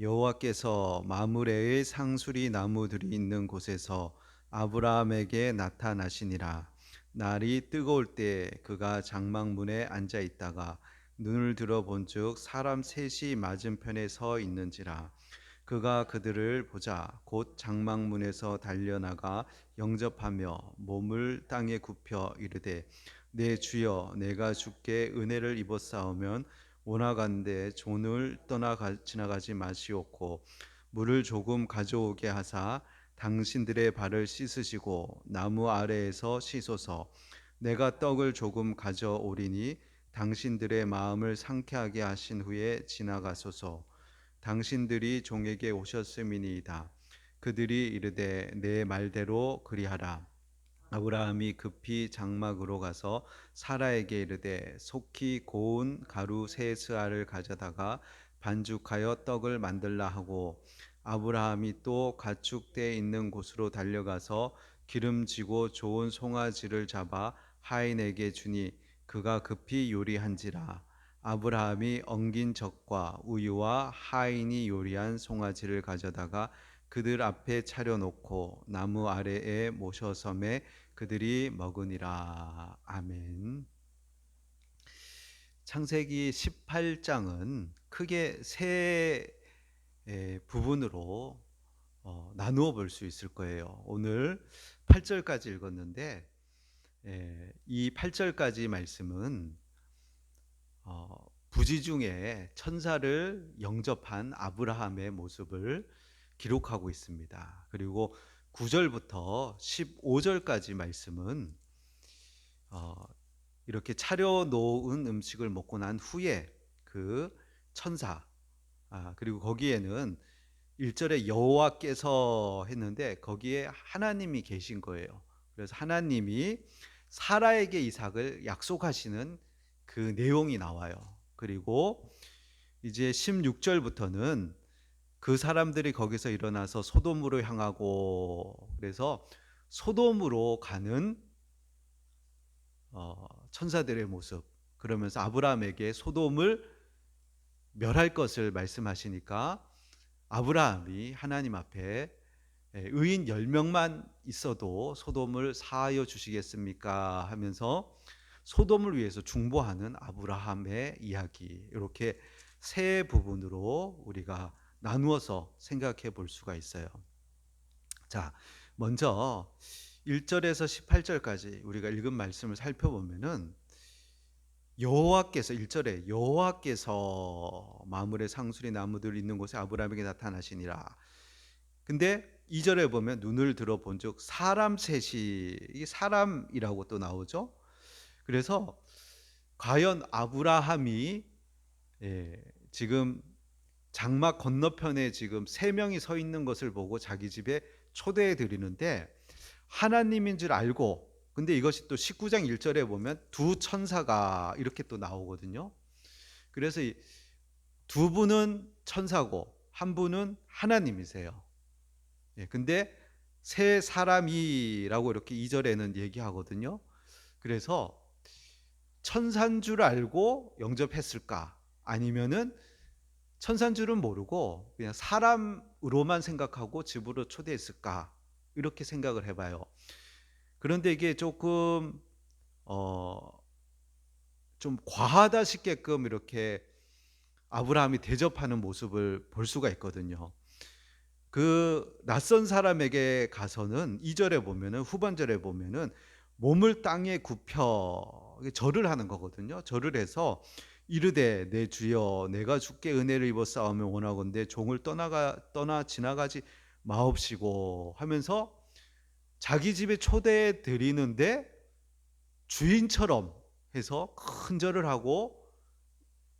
여호와께서 마므레의 상수리 나무들이 있는 곳에서 아브라함에게 나타나시니라. 날이 뜨거울 때 그가 장막문에 앉아 있다가 눈을 들어 본즉 사람 셋이 맞은편에 서 있는지라. 그가 그들을 보자 곧 장막문에서 달려나가 영접하며 몸을 땅에 굽혀 이르되 내 주여 내가 주께 은혜를 입었사오면 오나간데 존을 떠나 지나가지 마시옵고 물을 조금 가져오게 하사 당신들의 발을 씻으시고 나무 아래에서 씻소서 내가 떡을 조금 가져오리니 당신들의 마음을 상쾌하게 하신 후에 지나가소서. 당신들이 종에게 오셨음이니이다. 그들이 이르되 내 말대로 그리하라 아브라함이 급히 장막으로 가서 사라에게 이르되 속히 고운 가루 세 스아를 가져다가 반죽하여 떡을 만들라 하고 아브라함이 또 가축대 있는 곳으로 달려가서 기름지고 좋은 송아지를 잡아 하인에게 주니 그가 급히 요리한지라. 아브라함이 엉긴 젖과 우유와 하인이 요리한 송아지를 가져다가 그들 앞에 차려놓고 나무 아래에 모셔섬에 그들이 먹으니라. 아멘. 창세기 18장은 크게 세 부분으로 어, 나누어 볼 수 있을 거예요. 오늘 8절까지 읽었는데 이 8절까지 말씀은 어, 부지 중에 천사를 영접한 아브라함의 모습을 기록하고 있습니다. 그리고 9절부터 15절까지 말씀은 어, 이렇게 차려 놓은 음식을 먹고 난 후에 그 천사 아, 그리고 거기에는 1절에 여호와께서 했는데 거기에 하나님이 계신 거예요. 그래서 하나님이 사라에게 이삭을 약속하시는 그 내용이 나와요. 그리고 이제 16절부터는 그 사람들이 거기서 일어나서 소돔으로 향하고 그래서 소돔으로 가는 어, 천사들의 모습. 그러면서 아브라함에게 소돔을 멸할 것을 말씀하시니까 아브라함이 하나님 앞에 의인 10명만 있어도 소돔을 사하여 주시겠습니까? 하면서 소돔을 위해서 중보하는 아브라함의 이야기. 이렇게 세 부분으로 우리가 나누어서 생각해 볼 수가 있어요. 자, 먼저 1절에서 18절까지 우리가 읽은 말씀을 살펴보면은 여호와께서 1절에 여호와께서 마물의 상수리 나무들 있는 곳에 아브라함에게 나타나시니라. 근데 2절에 보면 눈을 들어 본즉 사람 셋이 이 사람이라고 또 나오죠. 그래서 과연 아브라함이 예, 지금 장막 건너편에 지금 세 명이 서 있는 것을 보고 자기 집에 초대해 드리는데 하나님인 줄 알고 근데 이것이 또 19장 1절에 보면 두 천사가 이렇게 또 나오거든요. 그래서 두 분은 천사고 한 분은 하나님이세요. 예, 근데 세 사람이라고 이렇게 2절에는 얘기하거든요. 그래서 천산 줄 알고 영접했을까? 아니면은 천산 줄은 모르고 그냥 사람으로만 생각하고 집으로 초대했을까 이렇게 생각을 해봐요. 그런데 이게 조금 어 좀 과하다 싶게끔 이렇게 아브라함이 대접하는 모습을 볼 수가 있거든요. 그 낯선 사람에게 가서는 2절에 보면은 후반절에 보면은 몸을 땅에 굽혀 절을 하는 거거든요. 절을 해서 이르되 내 주여 내가 주께 은혜를 입어 싸우면 원하건대 종을 떠나가 떠나 지나가지 마옵시고 하면서 자기 집에 초대해 드리는데 주인처럼 해서 큰 절을 하고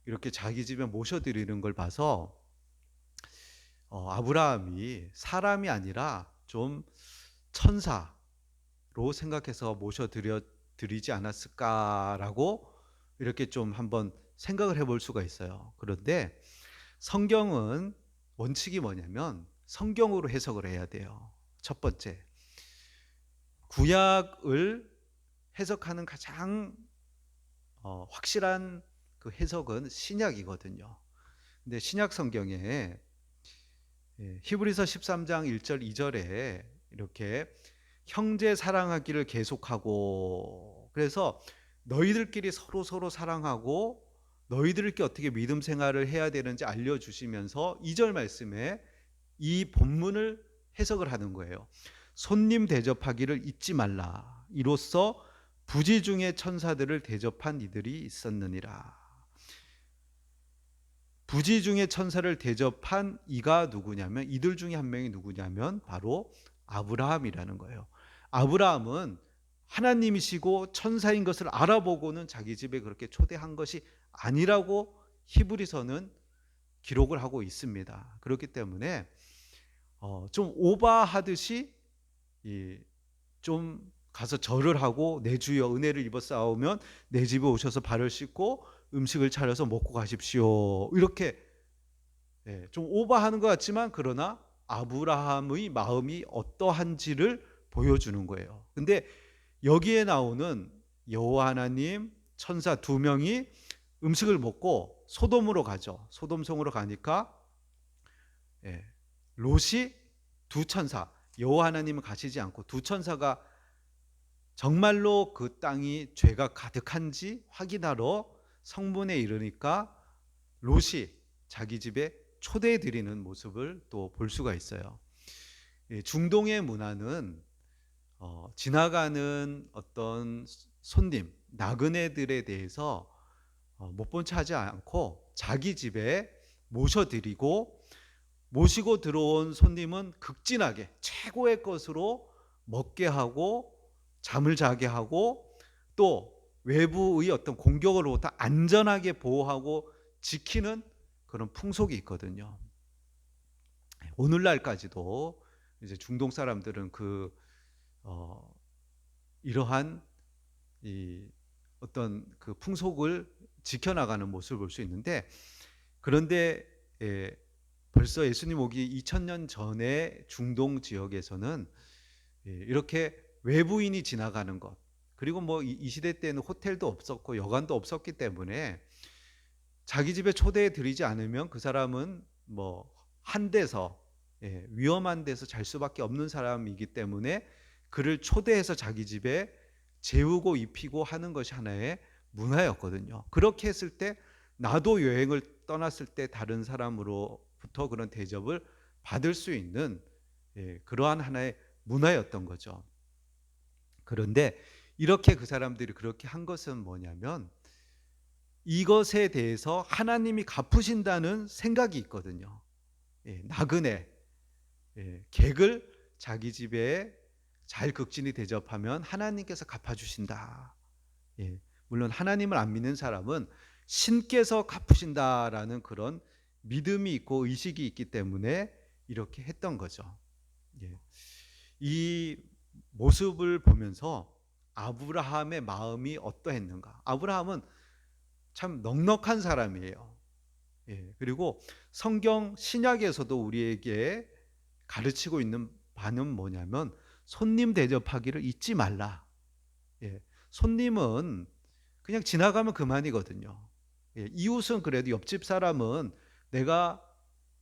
이렇게 자기 집에 모셔 드리는 걸 봐서 어, 아브라함이 사람이 아니라 좀 천사로 생각해서 모셔 드려 드리지 않았을까라고 이렇게 좀 한번 생각을 해볼 수가 있어요. 그런데 성경은 원칙이 뭐냐면 성경으로 해석을 해야 돼요. 첫 번째. 구약을 해석하는 가장 어, 확실한 그 해석은 신약이거든요. 근데 신약 성경에 예, 히브리서 13장 1절 2절에 이렇게 형제 사랑하기를 계속하고 그래서 너희들끼리 서로 서로 사랑하고 너희들끼리 어떻게 믿음 생활을 해야 되는지 알려 주시면서 2절 말씀에 이 본문을 해석을 하는 거예요. 손님 대접하기를 잊지 말라. 이로써 부지 중에 천사들을 대접한 이들이 있었느니라. 부지 중에 천사를 대접한 이가 누구냐면 이들 중에 한 명이 누구냐면 바로 아브라함이라는 거예요. 아브라함은 하나님이시고 천사인 것을 알아보고는 자기 집에 그렇게 초대한 것이 아니라고 히브리서는 기록을 하고 있습니다. 그렇기 때문에 어, 좀 오바하듯이 이, 좀 가서 절을 하고 내 주여 은혜를 입어 싸우면 내 집에 오셔서 발을 씻고 음식을 차려서 먹고 가십시오. 이렇게 예, 좀 오바하는 것 같지만 그러나 아브라함의 마음이 어떠한지를 보여주는 거예요. 근데 여기에 나오는 여호와 하나님 천사 두 명이 음식을 먹고 소돔으로 가죠. 소돔성으로 가니까 예, 롯이 두 천사 여호와 하나님은 가시지 않고 두 천사가 정말로 그 땅이 죄가 가득한지 확인하러 성문에 이르니까 롯이 자기 집에 초대해 드리는 모습을 또 볼 수가 있어요. 예, 중동의 문화는 어, 지나가는 어떤 손님, 나그네들에 대해서 어, 못본 척하지 않고 자기 집에 모셔드리고 모시고 들어온 손님은 극진하게 최고의 것으로 먹게 하고 잠을 자게 하고 또 외부의 어떤 공격으로부터 안전하게 보호하고 지키는 그런 풍속이 있거든요. 오늘날까지도 이제 중동 사람들은 그 어, 이러한 이 어떤 그 풍속을 지켜나가는 모습을 볼 수 있는데 그런데 예, 벌써 예수님 오기 2000년 전에 중동 지역에서는 예, 이렇게 외부인이 지나가는 것 그리고 뭐 이 시대 때는 호텔도 없었고 여관도 없었기 때문에 자기 집에 초대해 드리지 않으면 그 사람은 뭐 한 데서 예, 위험한 데서 잘 수밖에 없는 사람이기 때문에 그를 초대해서 자기 집에 재우고 입히고 하는 것이 하나의 문화였거든요. 그렇게 했을 때 나도 여행을 떠났을 때 다른 사람으로부터 그런 대접을 받을 수 있는 예, 그러한 하나의 문화였던 거죠. 그런데 이렇게 그 사람들이 그렇게 한 것은 뭐냐면 이것에 대해서 하나님이 갚으신다는 생각이 있거든요. 예, 나그네, 예, 객을 자기 집에 잘 극진히 대접하면 하나님께서 갚아주신다. 예, 물론 하나님을 안 믿는 사람은 신께서 갚으신다라는 그런 믿음이 있고 의식이 있기 때문에 이렇게 했던 거죠. 예. 이 모습을 보면서 아브라함의 마음이 어떠했는가? 아브라함은 참 넉넉한 사람이에요. 예. 그리고 성경 신약에서도 우리에게 가르치고 있는 바는 뭐냐면 손님 대접하기를 잊지 말라. 예. 손님은 그냥 지나가면 그만이거든요. 예. 이웃은 그래도 옆집 사람은 내가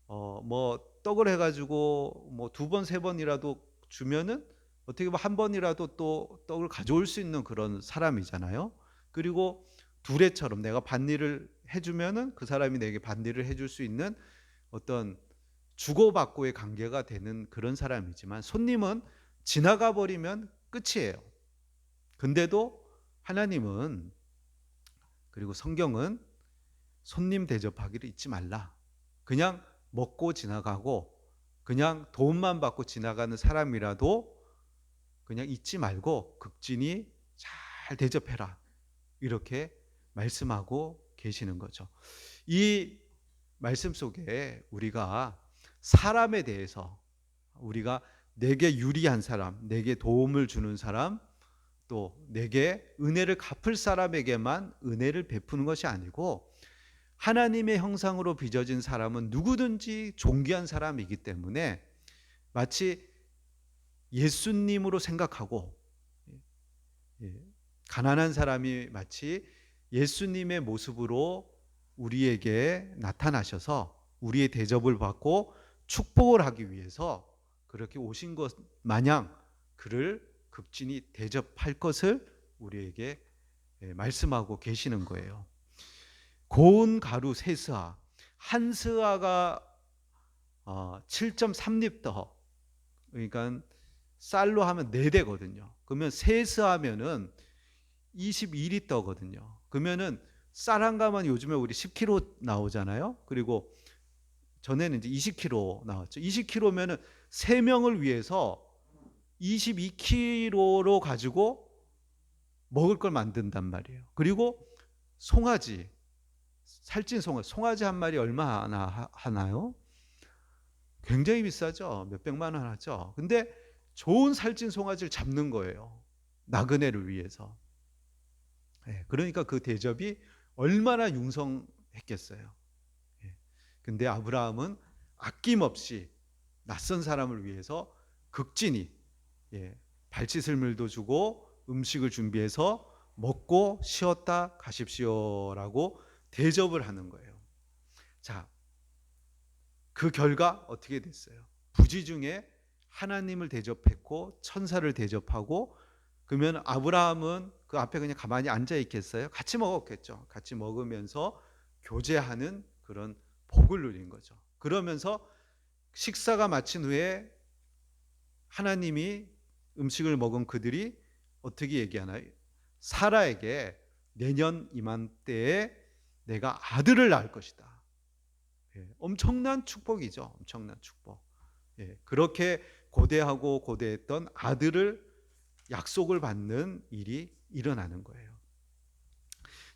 어 뭐 떡을 해가지고 뭐 두 번 세 번이라도 주면은 어떻게 보면 한 번이라도 또 떡을 가져올 수 있는 그런 사람이잖아요. 그리고 두레처럼 내가 반일을 해주면은 그 사람이 내게 반일을 해줄 수 있는 어떤 주고받고의 관계가 되는 그런 사람이지만 손님은 지나가 버리면 끝이에요. 근데도 하나님은 그리고 성경은 손님 대접하기를 잊지 말라. 그냥 먹고 지나가고 그냥 돈만 받고 지나가는 사람이라도 그냥 잊지 말고 극진히 잘 대접해라. 이렇게 말씀하고 계시는 거죠. 이 말씀 속에 우리가 사람에 대해서 우리가 내게 유리한 사람, 내게 도움을 주는 사람, 또 내게 은혜를 갚을 사람에게만 은혜를 베푸는 것이 아니고 하나님의 형상으로 빚어진 사람은 누구든지 존귀한 사람이기 때문에 마치 예수님으로 생각하고 예, 가난한 사람이 마치 예수님의 모습으로 우리에게 나타나셔서 우리의 대접을 받고 축복을 하기 위해서 그렇게 오신 것 마냥 그를 극진히 대접할 것을 우리에게 예, 말씀하고 계시는 거예요. 고운 가루 세 스아, 한 스아가 어, 7.3리터, 그러니까 쌀로 하면 4대거든요. 그러면 세 스하면은 22리터거든요. 그러면은 쌀 한 가만 요즘에 우리 10kg 나오잖아요. 그리고 전에는 이제 20kg 나왔죠. 20kg면은 세 명을 위해서 22kg로 가지고 먹을 걸 만든단 말이에요. 그리고 송아지 살찐 송아지 송아지 한 마리 얼마나 하- 하나요? 굉장히 비싸죠. 몇 백만 원 하죠. 근데 좋은 살찐 송아지를 잡는 거예요. 나그네를 위해서. 예, 그러니까 그 대접이 얼마나 융성했겠어요. 예. 근데 아브라함은 아낌없이 낯선 사람을 위해서 극진히 예, 발치슬 물도 주고 음식을 준비해서 먹고 쉬었다 가십시오라고 대접을 하는 거예요. 자, 그 결과 어떻게 됐어요? 부지 중에 하나님을 대접했고 천사를 대접하고 그러면 아브라함은 그 앞에 그냥 가만히 앉아 있겠어요? 같이 먹었겠죠. 같이 먹으면서 교제하는 그런 복을 누린 거죠. 그러면서 식사가 마친 후에 하나님이 음식을 먹은 그들이 어떻게 얘기하나요? 사라에게 내년 이맘때에 내가 아들을 낳을 것이다. 예, 엄청난 축복이죠. 엄청난 축복. 예, 그렇게 고대하고 고대했던 아들을 약속을 받는 일이 일어나는 거예요.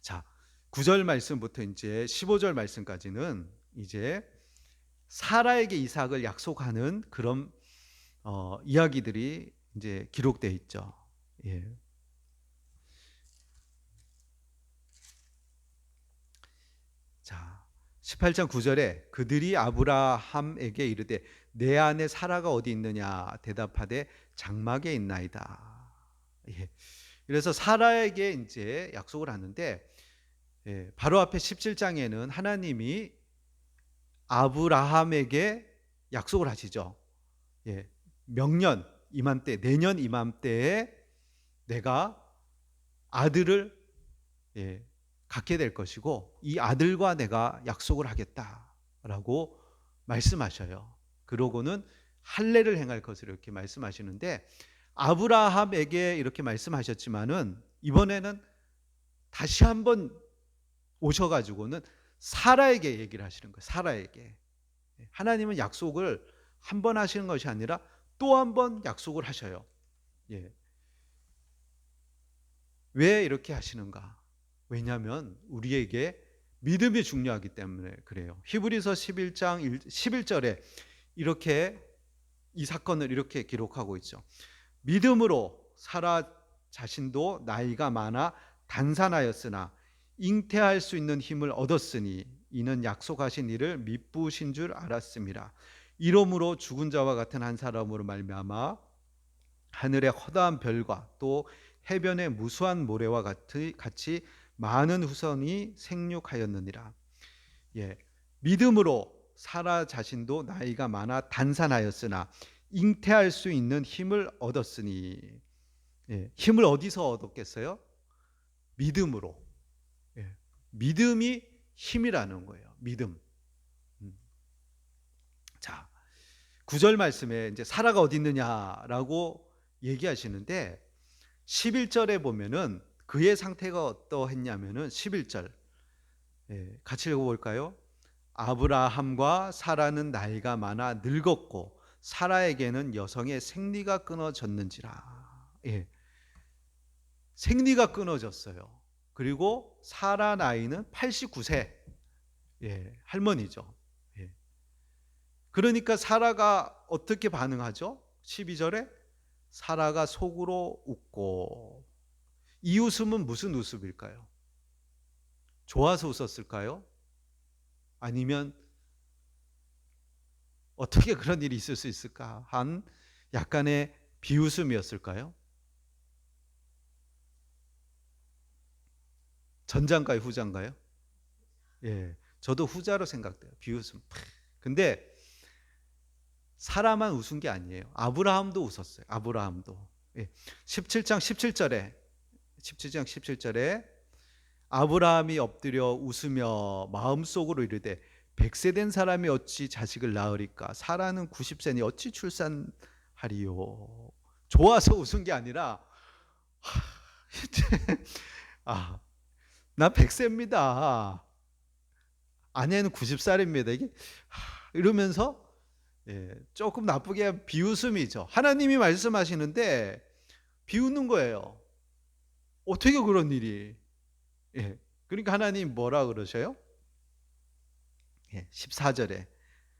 자, 9절 말씀부터 이제 15절 말씀까지는 이제 사라에게 이삭을 약속하는 그런 어, 이야기들이 이제 기록되어 있죠. 예. 자, 18장 9절에 그들이 아브라함에게 이르되 내 안에 사라가 어디 있느냐 대답하되 장막에 있나이다. 예. 그래서 사라에게 이제 약속을 하는데 예, 바로 앞에 17장에는 하나님이 아브라함에게 약속을 하시죠. 예, 명년 이맘때 내년 이맘때에 내가 아들을 예, 갖게 될 것이고 이 아들과 내가 약속을 하겠다라고 말씀하셔요. 그러고는 할례를 행할 것을 이렇게 말씀하시는데 아브라함에게 이렇게 말씀하셨지만은 이번에는 다시 한번 오셔가지고는 사라에게 얘기를 하시는 거예요. 사라에게 하나님은 약속을 한 번 하시는 것이 아니라 또 한 번 약속을 하셔요. 예. 왜 이렇게 하시는가? 왜냐하면 우리에게 믿음이 중요하기 때문에 그래요. 히브리서 11장 11절에 이렇게 이 사건을 이렇게 기록하고 있죠. 믿음으로 사라 자신도 나이가 많아 단산하였으나 잉태할 수 있는 힘을 얻었으니 이는 약속하신 이를 미쁘신 줄 알았습니다. 이러므로 죽은 자와 같은 한 사람으로 말미암아 하늘의 허다한 별과 또 해변의 무수한 모래와 같이, 많은 후손이 생육하였느니라. 예, 믿음으로 사라 자신도 나이가 많아 단산하였으나 잉태할 수 있는 힘을 얻었으니 예, 힘을 어디서 얻었겠어요? 믿음으로. 예, 믿음이 힘이라는 거예요. 믿음. 음. 9절 말씀에 이제 사라가 어디 있느냐라고 얘기하시는데 11절에 보면은 그의 상태가 어떠했냐면은 11절 예, 같이 읽어볼까요? 아브라함과 사라는 나이가 많아 늙었고 사라에게는 여성의 생리가 끊어졌는지라. 예. 생리가 끊어졌어요. 그리고 사라 나이는 89세. 예, 할머니죠. 예. 그러니까 사라가 어떻게 반응하죠? 12절에 사라가 속으로 웃고 이 웃음은 무슨 웃음일까요? 좋아서 웃었을까요? 아니면 어떻게 그런 일이 있을 수 있을까 한 약간의 비웃음이었을까요? 전장가요, 후장가요? 예, 저도 후자로 생각돼요. 비웃음. 근데 사라만 웃은 게 아니에요. 아브라함도 웃었어요. 아브라함도. 예. 17장 17절에 17장 17절에 아브라함이 엎드려 웃으며 마음속으로 이르되 백세 된 사람이 어찌 자식을 낳으리까 사라는 90세니 어찌 출산하리요 좋아서 웃은 게 아니라 하, 아, 나 백세입니다. 아내는 90살입니다. 이게 하, 이러면서 예, 조금 나쁘게 비웃음이죠. 하나님이 말씀하시는데 비웃는 거예요. 어떻게 그런 일이? 예. 그러니까 하나님 뭐라 그러셔요? 예, 14절에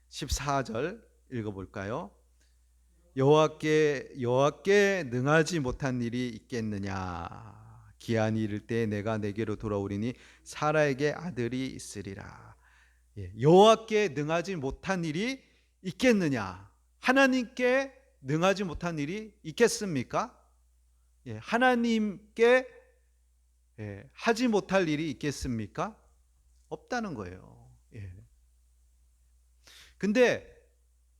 14절 읽어 볼까요? 여호와께 여호와께 능하지 못한 일이 있겠느냐? 기한이 이를 때 내가 내게로 돌아오리니 사라에게 아들이 있으리라. 예, 여호와께 능하지 못한 일이 있겠느냐? 하나님께 능하지 못한 일이 있겠습니까? 예, 하나님께 예, 하지 못할 일이 있겠습니까? 없다는 거예요. 예. 근데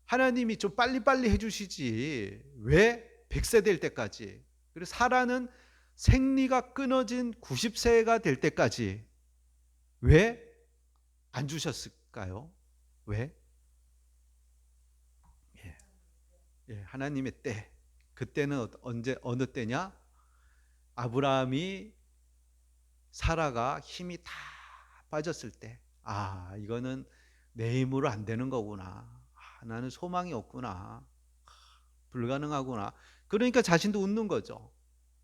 하나님이 좀 빨리빨리 해주시지 왜 100세 될 때까지 그리고 사라는 생리가 끊어진 90세가 될 때까지 왜 안 주셨을까요? 왜? 예. 예, 하나님의 때. 그때는 어- 언제 어느 때냐? 아브라함이 사라가 힘이 다 빠졌을 때, 아, 이거는 내 힘으로 안 되는 거구나. 아, 나는 소망이 없구나. 아, 불가능하구나. 그러니까 자신도 웃는 거죠.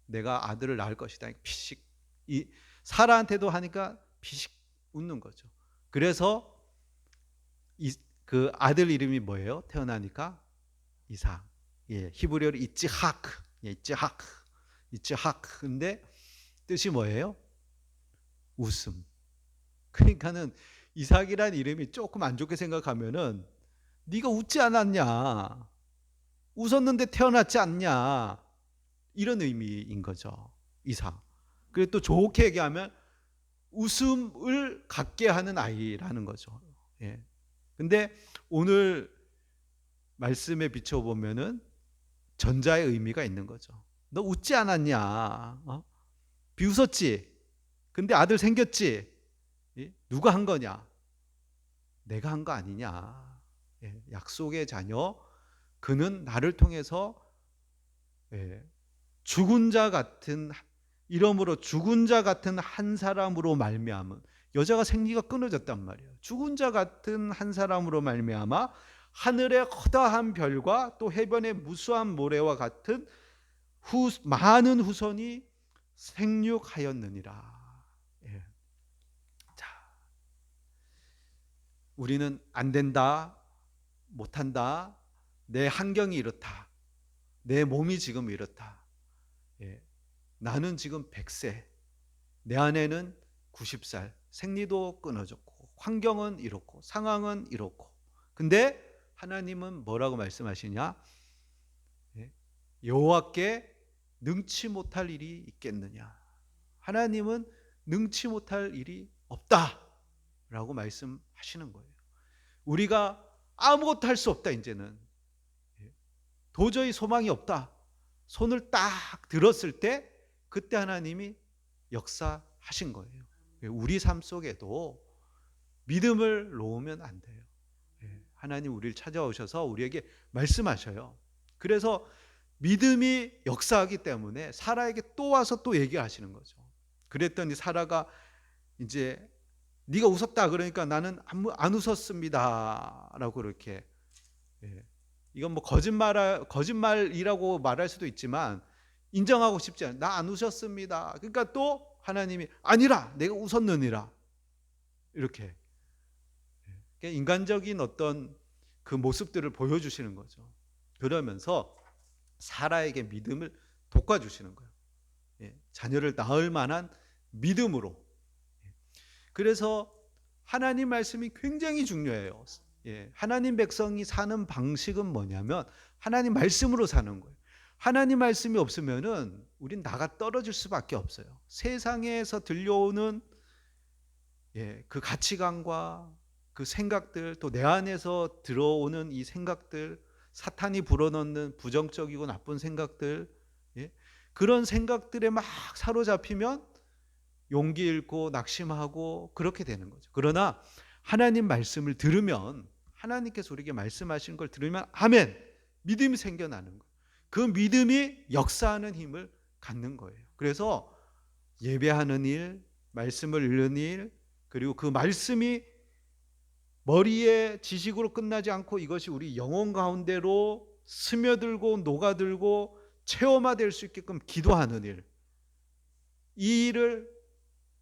내가 아들을 낳을 것이다. 피식 이 사라한테도 하니까 피식 웃는 거죠. 그래서 이, 그 아들 이름이 뭐예요? 태어나니까 이삭. 예, 히브리어로 이츠하크. 예, 이츠하크. 이츠하크. 근데 뜻이 뭐예요? 웃음. 그러니까는 이삭이란 이름이 조금 안 좋게 생각하면은 네가 웃지 않았냐? 웃었는데 태어났지 않냐? 이런 의미인 거죠. 이삭. 그리고 또 좋게 얘기하면 웃음을 갖게 하는 아이라는 거죠. 예. 근데 오늘 말씀에 비춰 보면은 전자의 의미가 있는 거죠. 너 웃지 않았냐? 어? 비웃었지? 근데 아들 생겼지? 예? 누가 한 거냐? 내가 한 거 아니냐? 예, 약속의 자녀, 그는 나를 통해서 예, 죽은 자 같은 이러므로 죽은 자 같은 한 사람으로 말미암은 여자가 생리가 끊어졌단 말이에요. 죽은 자 같은 한 사람으로 말미암아 하늘의 허다한 별과 또 해변의 무수한 모래와 같은 후, 많은 후손이 생육하였느니라. 예. 자, 우리는 안 된다, 못한다, 내 환경이 이렇다, 내 몸이 지금 이렇다. 예. 나는 지금 100세, 내 아내는 90살, 생리도 끊어졌고, 환경은 이렇고, 상황은 이렇고. 근데 하나님은 뭐라고 말씀하시냐? 예? 여호와께 능치 못할 일이 있겠느냐? 하나님은 능치 못할 일이 없다라고 말씀하시는 거예요. 우리가 아무것도 할 수 없다 이제는 예. 도저히 소망이 없다. 손을 딱 들었을 때 그때 하나님이 역사하신 거예요. 예, 우리 삶 속에도 믿음을 놓으면 안 돼요. 예, 하나님 우리를 찾아오셔서 우리에게 말씀하셔요. 그래서 믿음이 역사하기 때문에 사라에게 또 와서 또 얘기하시는 거죠. 그랬더니 사라가 이제 네가 웃었다 그러니까 나는 안 웃었습니다라고 그렇게 예, 이건 뭐 거짓말 거짓말이라고 말할 수도 있지만 인정하고 싶지 않아. 나 안 웃었습니다. 그러니까 또 하나님이 아니라 내가 웃었느니라 이렇게 인간적인 어떤 그 모습들을 보여주시는 거죠. 그러면서 사라에게 믿음을 돋궈주시는 거예요. 예, 자녀를 낳을 만한 믿음으로. 예, 그래서 하나님 말씀이 굉장히 중요해요. 예, 하나님 백성이 사는 방식은 뭐냐면 하나님 말씀으로 사는 거예요. 하나님 말씀이 없으면은 우린 나가 떨어질 수밖에 없어요. 세상에서 들려오는 예, 그 가치관과 그 생각들 또 내 안에서 들어오는 이 생각들 사탄이 불어넣는 부정적이고 나쁜 생각들 예? 그런 생각들에 막 사로잡히면 용기 잃고 낙심하고 그렇게 되는 거죠. 그러나 하나님 말씀을 들으면 하나님께서 우리에게 말씀하시는 걸 들으면 아멘 믿음이 생겨나는 거예요. 그 믿음이 역사하는 힘을 갖는 거예요. 그래서 예배하는 일, 말씀을 읽는 일, 그리고 그 말씀이 머리에 지식으로 끝나지 않고 이것이 우리 영혼 가운데로 스며들고 녹아들고 체험화될 수 있게끔 기도하는 일. 이 일을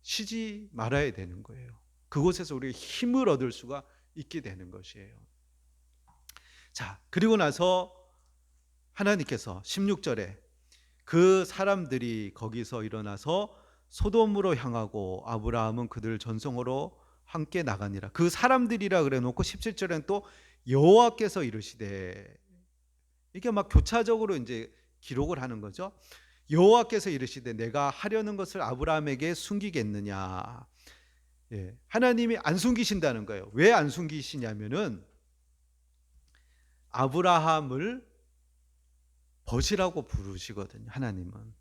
쉬지 말아야 되는 거예요. 그곳에서 우리 힘을 얻을 수가 있게 되는 것이에요. 자, 그리고 나서 하나님께서 16절에 그 사람들이 거기서 일어나서 소돔으로 향하고 아브라함은 그들 전송으로 함께 나가니라. 그 사람들이라 그래 놓고 17절에는 또 여호와께서 이르시되 이게 막 교차적으로 이제 기록을 하는 거죠. 여호와께서 이르시되 내가 하려는 것을 아브라함에게 숨기겠느냐. 예, 하나님이 안 숨기신다는 거예요. 왜 안 숨기시냐면은 아브라함을 벗이라고 부르시거든요. 하나님은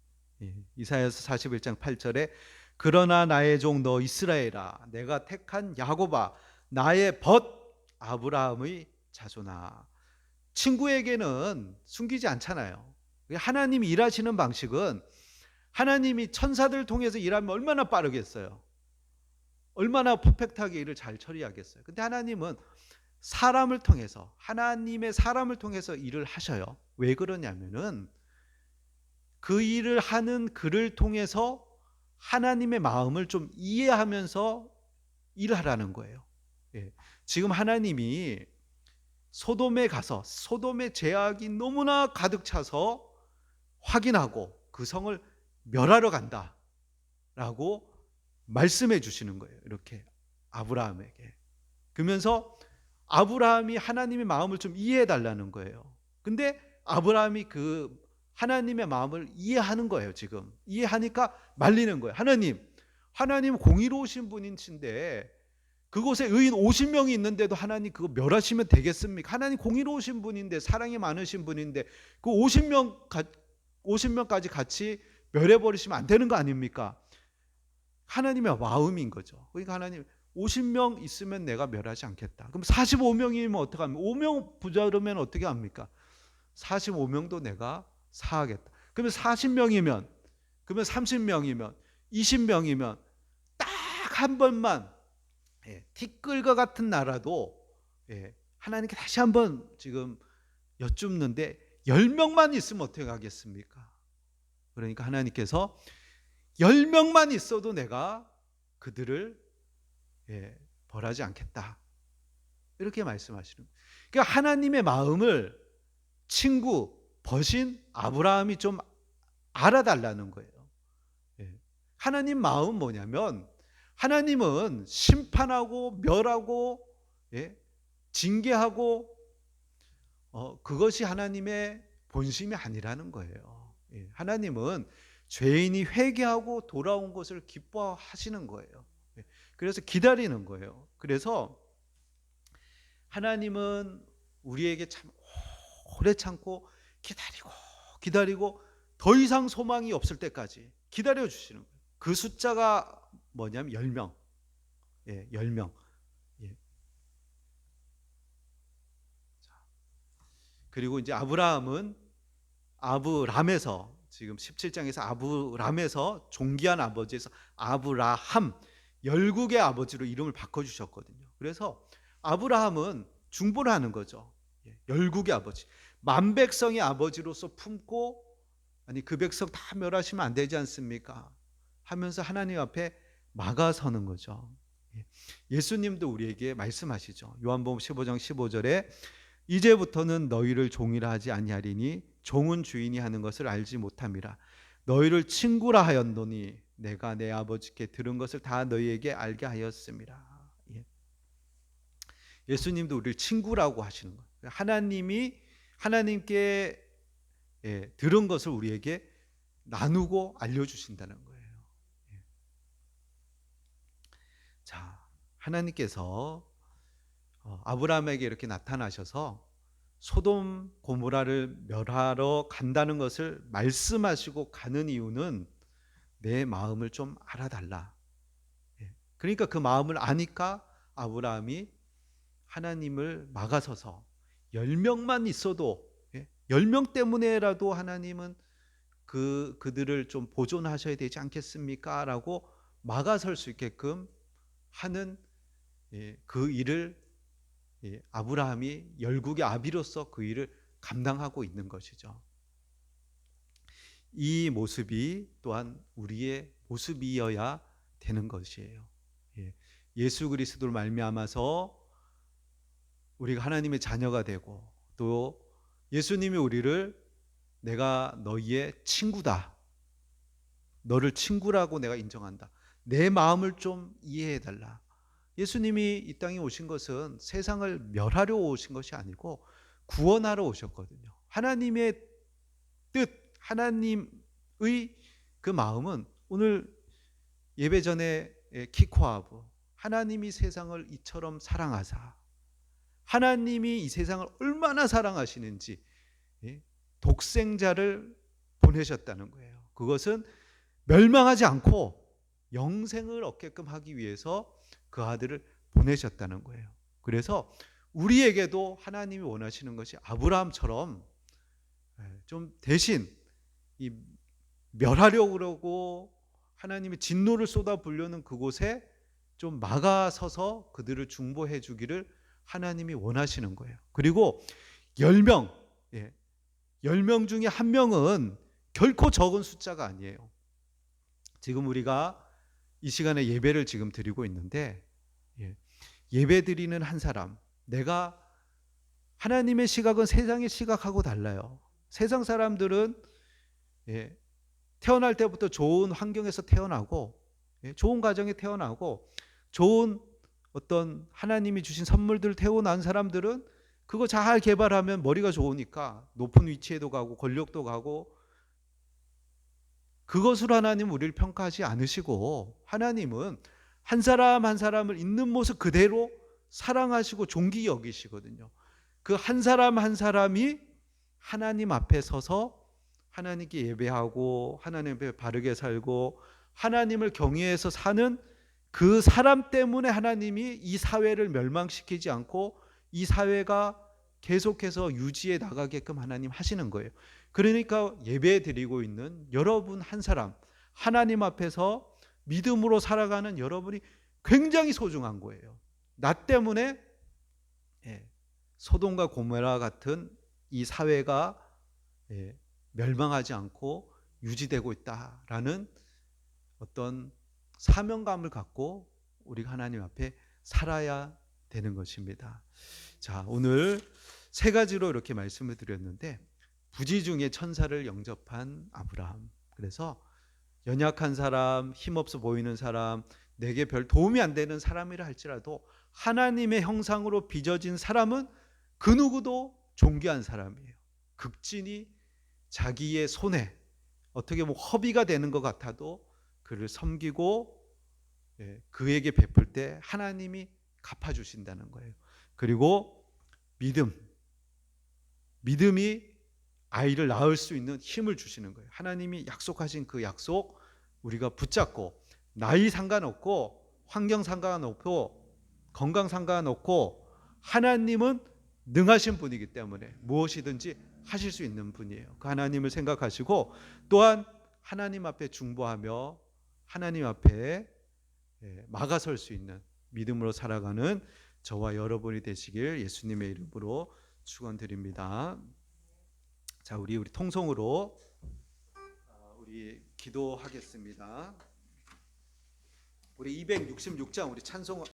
예, 이사야서 41장 8절에 그러나 나의 종 너 이스라엘아 내가 택한 야곱아 나의 벗 아브라함의 자손아 친구에게는 숨기지 않잖아요. 하나님이 일하시는 방식은 하나님이 천사들 통해서 일하면 얼마나 빠르겠어요. 얼마나 퍼펙트하게 일을 잘 처리하겠어요. 근데 하나님은 사람을 통해서 하나님의 사람을 통해서 일을 하셔요. 왜 그러냐면은 그 일을 하는 그를 통해서 하나님의 마음을 좀 이해하면서 일하라는 거예요. 예. 지금 하나님이 소돔에 가서 소돔의 죄악이 너무나 가득 차서 확인하고 그 성을 멸하러 간다 라고 말씀해 주시는 거예요. 이렇게 아브라함에게. 그러면서 아브라함이 하나님의 마음을 좀 이해해 달라는 거예요. 근데 아브라함이 그 하나님의 마음을 이해하는 거예요, 지금. 이해하니까 말리는 거예요. 하나님, 하나님 공의로우신 분이신데 그곳에 의인 50명이 있는데도 하나님 그거 멸하시면 되겠습니까? 하나님 공의로우신 분인데 사랑이 많으신 분인데 그 50명 50명까지 같이 멸해 버리시면 안 되는 거 아닙니까? 하나님의 마음인 거죠. 그러니까 하나님 50명 있으면 내가 멸하지 않겠다. 그럼 45명이면 어떻게 합니까? 5명 부자르면 어떻게 합니까? 45명도 내가 사하겠다. 그러면 40명이면 그러면 30명이면 20명이면 딱 한 번만 예, 티끌과 같은 나라도 예, 하나님께 다시 한번 지금 여쭙는데 10명만 있으면 어떻게 하겠습니까? 그러니까 하나님께서 10명만 있어도 내가 그들을 예, 벌하지 않겠다. 이렇게 말씀하시는 거예요. 그러니까 하나님의 마음을 친구, 버신 아브라함이 좀 알아달라는 거예요. 예. 하나님 마음 뭐냐면 하나님은 심판하고 멸하고 예, 징계하고 어, 그것이 하나님의 본심이 아니라는 거예요. 예. 하나님은 죄인이 회개하고 돌아온 것을 기뻐하시는 거예요. 예. 그래서 기다리는 거예요. 그래서 하나님은 우리에게 참 오래 참고 기다리고 기다리고 더 이상 소망이 없을 때까지 기다려 주시는 거예요. 그 숫자가 뭐냐면 10명. 예, 10명. 예. 그리고 이제 아브라함은 아브람에서 지금 17장에서 아브람에서 종기한 아버지에서 아브라함 열국의 아버지로 이름을 바꿔 주셨거든요. 그래서 아브라함은 중보를 하는 거죠. 예, 열국의 아버지. 만 백성의 아버지로서 품고 아니 그 백성 다 멸하시면 안 되지 않습니까? 하면서 하나님 앞에 막아서는 거죠. 예. 예수님도 우리에게 말씀하시죠. 요한복음 15장 15절에 이제부터는 너희를 종이라 하지 아니하리니 종은 주인이 하는 것을 알지 못함이라. 너희를 친구라 하였노니 내가 내 아버지께 들은 것을 다 너희에게 알게 하였습니다. 예. 예수님도 우리를 친구라고 하시는 거예요. 하나님이 하나님께 예, 들은 것을 우리에게 나누고 알려주신다는 거예요. 예. 자, 하나님께서 어, 아브라함에게 이렇게 나타나셔서 소돔 고모라를 멸하러 간다는 것을 말씀하시고 가는 이유는 내 마음을 좀 알아달라. 예. 그러니까 그 마음을 아니까 아브라함이 하나님을 막아서서 열 명만 있어도 예, 열명 때문에라도 하나님은 그 그들을 좀 보존하셔야 되지 않겠습니까?라고 막아설 수 있게끔 하는 예, 그 일을 예, 아브라함이 열국의 아비로서 그 일을 감당하고 있는 것이죠. 이 모습이 또한 우리의 모습이어야 되는 것이에요. 예, 예수 그리스도를 말미암아서 우리가 하나님의 자녀가 되고 또 예수님이 우리를 내가 너희의 친구다. 너를 친구라고 내가 인정한다. 내 마음을 좀 이해해 달라. 예수님이 이 땅에 오신 것은 세상을 멸하려 오신 것이 아니고 구원하러 오셨거든요. 하나님의 뜻, 하나님의 그 마음은 오늘 예배 전에 키코하브 하나님이 세상을 이처럼 사랑하사 하나님이 이 세상을 얼마나 사랑하시는지 예, 독생자를 보내셨다는 거예요. 그것은 멸망하지 않고 영생을 얻게끔 하기 위해서 그 아들을 보내셨다는 거예요. 그래서 우리에게도 하나님이 원하시는 것이 아브라함처럼 예, 좀 대신 이 멸하려고 그러고 하나님의 진노를 쏟아 부려는 그곳에 좀 막아서서 그들을 중보해 주기를 하나님이 원하시는 거예요. 그리고 10명, 예, 10명 중에 한 명은 결코 적은 숫자가 아니에요. 지금 우리가 이 시간에 예배를 지금 드리고 있는데 예, 예배 드리는 한 사람, 내가 하나님의 시각은 세상의 시각하고 달라요. 세상 사람들은 예, 태어날 때부터 좋은 환경에서 태어나고 예, 좋은 가정에 태어나고 좋은 어떤 하나님이 주신 선물들을 태어난 사람들은 그거 잘 개발하면 머리가 좋으니까 높은 위치에도 가고 권력도 가고 그것으로 하나님 우리를 평가하지 않으시고 하나님은 한 사람 한 사람을 있는 모습 그대로 사랑하시고 존귀 여기시거든요. 그 한 사람 한 사람이 하나님 앞에 서서 하나님께 예배하고 하나님 앞에 바르게 살고 하나님을 경외해서 사는 그 사람 때문에 하나님이 이 사회를 멸망시키지 않고 이 사회가 계속해서 유지해 나가게끔 하나님 하시는 거예요. 그러니까 예배 드리고 있는 여러분 한 사람, 하나님 앞에서 믿음으로 살아가는 여러분이 굉장히 소중한 거예요. 나 때문에 예, 소돔과 고모라 같은 이 사회가 예, 멸망하지 않고 유지되고 있다라는 어떤 사명감을 갖고 우리가 하나님 앞에 살아야 되는 것입니다. 자, 오늘 세 가지로 이렇게 말씀을 드렸는데 부지 중에 천사를 영접한 아브라함. 그래서 연약한 사람, 힘없어 보이는 사람, 내게 별 도움이 안 되는 사람이라 할지라도 하나님의 형상으로 빚어진 사람은 그 누구도 존귀한 사람이에요. 극진히 자기의 손에 어떻게 뭐 허비가 되는 것 같아도 그를 섬기고 예, 그에게 베풀 때 하나님이 갚아주신다는 거예요. 그리고 믿음, 믿음이 아이를 낳을 수 있는 힘을 주시는 거예요. 하나님이 약속하신 그 약속 우리가 붙잡고 나이 상관없고 환경 상관없고 건강 상관없고 하나님은 능하신 분이기 때문에 무엇이든지 하실 수 있는 분이에요. 그 하나님을 생각하시고 또한 하나님 앞에 중보하며 하나님 앞에 예, 막아설 수 있는 믿음으로 살아가는 저와 여러분이 되시길 예수님의 이름으로 축원드립니다. 자, 우리 우리 통성으로 아, 우리 기도하겠습니다. 우리 266장 우리 찬송